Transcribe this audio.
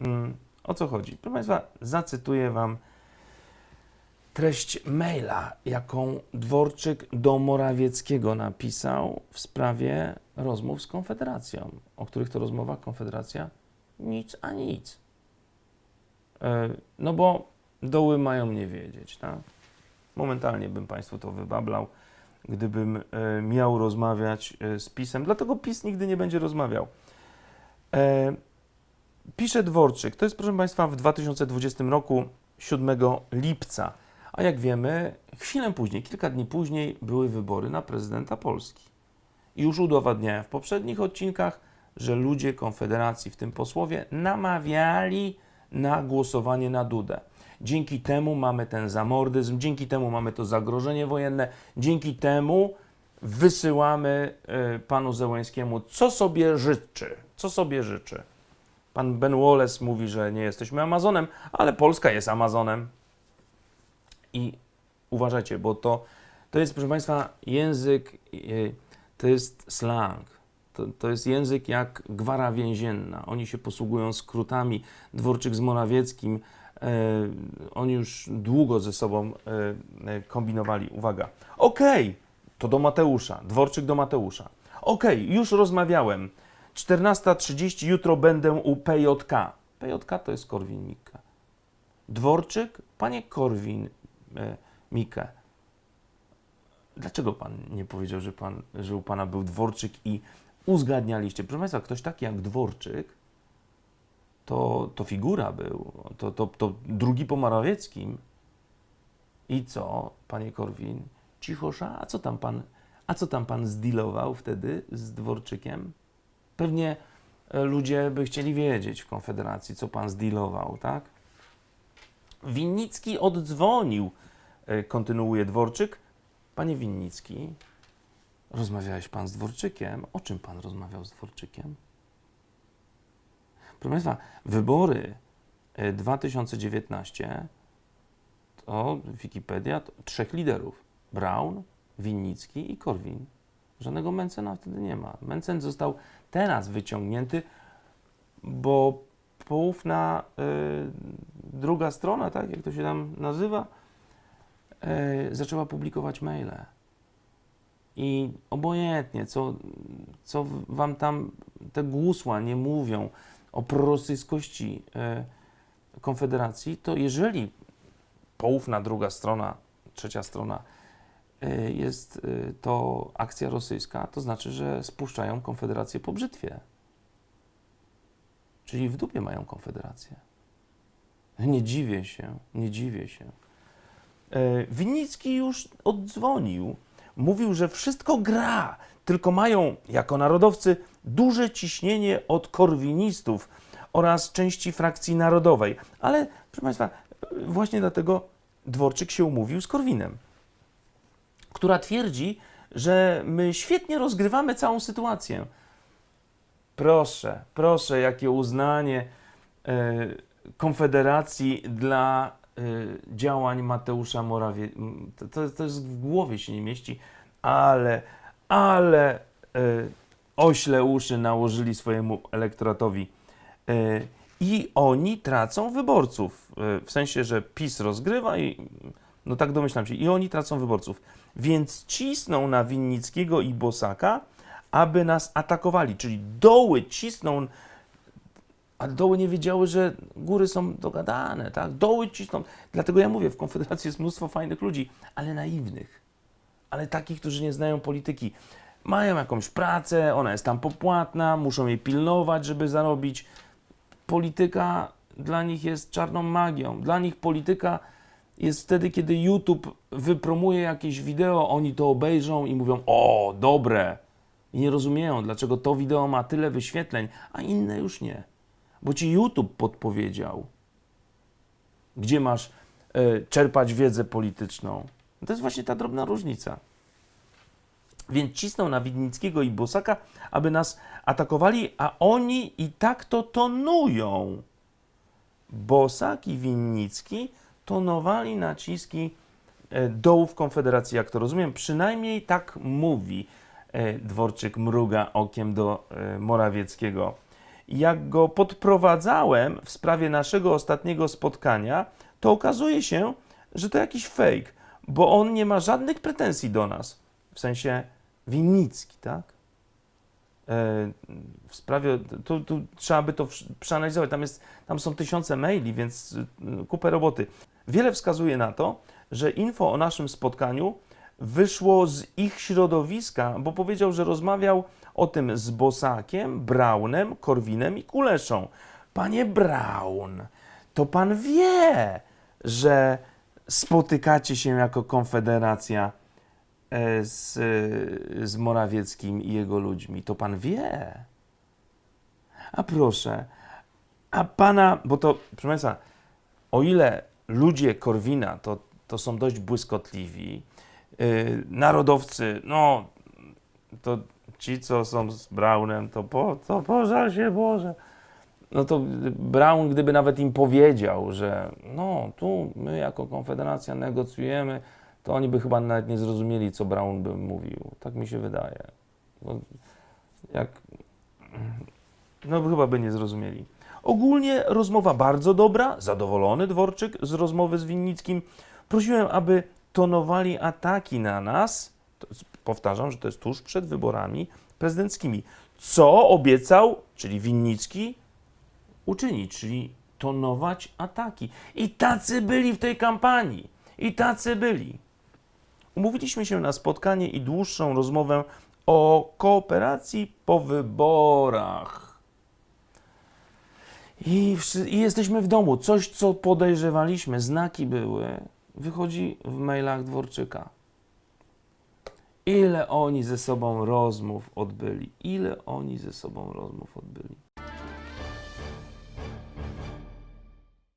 Mm, O co chodzi? Proszę Państwa, zacytuję Wam treść maila, jaką Dworczyk do Morawieckiego napisał w sprawie rozmów z Konfederacją. O których to rozmowach Konfederacja? Nic a nic. E, No bo doły mają nie wiedzieć, tak? Momentalnie bym Państwu to wybablał, gdybym e, miał rozmawiać e, z PiSem. Dlatego PiS nigdy nie będzie rozmawiał. Pisze Dworczyk, to jest proszę Państwa w 2020 roku 7 lipca, a jak wiemy, chwilę później, kilka dni później były wybory na prezydenta Polski. I już udowadniałem w poprzednich odcinkach, że ludzie Konfederacji, w tym posłowie, namawiali na głosowanie na Dudę. Dzięki temu mamy ten zamordyzm, dzięki temu mamy to zagrożenie wojenne, dzięki temu wysyłamy y, panu Zełęskiemu, co sobie życzy, co sobie życzy. Pan Ben Wallace mówi, że nie jesteśmy Amazonem, ale Polska jest Amazonem. I uważajcie, bo to, to jest, proszę Państwa, język, y, to jest slang. To, to jest język jak gwara więzienna. Oni się posługują skrótami. Dworczyk z Morawieckim, e, oni już długo ze sobą e, e, kombinowali. Uwaga. Okej, to do Mateusza. Dworczyk do Mateusza. Okej, już rozmawiałem. 14.30 jutro będę u PJK. PJK to jest Korwin Mikke. Dworczyk, panie Korwin e, dlaczego pan nie powiedział, że, pan, że u pana był Dworczyk i uzgadnialiście? Proszę Państwa, ktoś taki jak Dworczyk, to, to figura był, to, to, to drugi po Morawieckim. I co, panie Korwin? Cichosza, a co tam pan, a co tam pan zdealował wtedy z Dworczykiem? Pewnie e, ludzie by chcieli wiedzieć w Konfederacji, co pan zdealował, tak? Winnicki oddzwonił, e, kontynuuje Dworczyk. Panie Winnicki, rozmawiałeś pan z Dworczykiem. O czym pan rozmawiał z Dworczykiem? Proszę Państwa, wybory e, 2019 to Wikipedia to trzech liderów. Braun, Winnicki i Korwin. Żadnego Mencena wtedy nie ma. Mencen został teraz wyciągnięty, bo poufna y, druga strona, tak jak to się tam nazywa, y, zaczęła publikować maile. I obojętnie, co, co wam tam te głusła nie mówią o prorosyjskości y, Konfederacji, to jeżeli poufna druga strona, trzecia strona jest y, to akcja rosyjska, to znaczy, że spuszczają Konfederację po brzytwie. Czyli w dupie mają Konfederację. Nie dziwię się, nie dziwię się. E, Winnicki już oddzwonił. Mówił, że wszystko gra, tylko mają jako narodowcy duże ciśnienie od korwinistów oraz części frakcji narodowej. Ale, proszę Państwa, właśnie dlatego Dworczyk się umówił z Korwinem, która twierdzi, że my świetnie rozgrywamy całą sytuację. Proszę, proszę, jakie uznanie e, Konfederacji dla e, działań Mateusza Morawieckiego. To, to, jest w głowie się nie mieści, ale, ale e, ośle uszy nałożyli swojemu elektoratowi. I oni tracą wyborców. W sensie, że PiS rozgrywa i no tak domyślam się, i oni tracą wyborców. Więc cisną na Winnickiego i Bosaka, aby nas atakowali. Czyli doły cisną, a doły nie wiedziały, że góry są dogadane, tak? Doły cisną. Dlatego ja mówię, w Konfederacji jest mnóstwo fajnych ludzi, ale naiwnych. Ale takich, którzy nie znają polityki. Mają jakąś pracę, ona jest tam popłatna, muszą jej pilnować, żeby zarobić. Polityka dla nich jest czarną magią. Dla nich polityka jest wtedy, kiedy YouTube wypromuje jakieś wideo, oni to obejrzą i mówią: O, dobre. I nie rozumieją, dlaczego to wideo ma tyle wyświetleń, a inne już nie. Bo ci YouTube podpowiedział, gdzie masz e, czerpać wiedzę polityczną. To jest właśnie ta drobna różnica. Więc cisną na Widnickiego i Bosaka, aby nas atakowali, a oni i tak to tonują. Bosak i Winnicki tonowali naciski e, dołów Konfederacji, jak to rozumiem. Przynajmniej tak mówi e, Dworczyk, mruga okiem do e, Morawieckiego. jak go podprowadzałem w sprawie naszego ostatniego spotkania, to okazuje się, że to jakiś fake, bo on nie ma żadnych pretensji do nas, w sensie winnicki, tak? W sprawie, tu, tu trzeba by to przeanalizować, tam, jest, tam są tysiące maili, więc y, kupę roboty. Wiele wskazuje na to, że info o naszym spotkaniu wyszło z ich środowiska, bo powiedział, że rozmawiał o tym z Bosakiem, Braunem, Korwinem i Kuleszą. Panie Braun, to pan wie, że spotykacie się jako Konfederacja e, z, z Morawieckim i jego ludźmi. To pan wie. A proszę, a pana, bo to, proszę Państwa, o ile ludzie Korwina to, to są dość błyskotliwi, yy, narodowcy, no, to ci, co są z Braunem, to, po, to się Boże. No to Braun, gdyby nawet im powiedział, że no, tu my jako Konfederacja negocjujemy, to oni by chyba nawet nie zrozumieli, co Braun by mówił. Tak mi się wydaje. Bo jak... No chyba by nie zrozumieli. Ogólnie rozmowa bardzo dobra, zadowolony Dworczyk z rozmowy z Winnickim. Prosiłem, aby tonowali ataki na nas. Powtarzam, że to jest tuż przed wyborami prezydenckimi. Co obiecał, czyli Winnicki, uczynić, czyli tonować ataki. I tacy byli w tej kampanii. I tacy byli. Umówiliśmy się na spotkanie i dłuższą rozmowę o kooperacji po wyborach. I, I jesteśmy w domu. Coś, co podejrzewaliśmy, znaki były, wychodzi w mailach Dworczyka. Ile oni ze sobą rozmów odbyli? Ile oni ze sobą rozmów odbyli?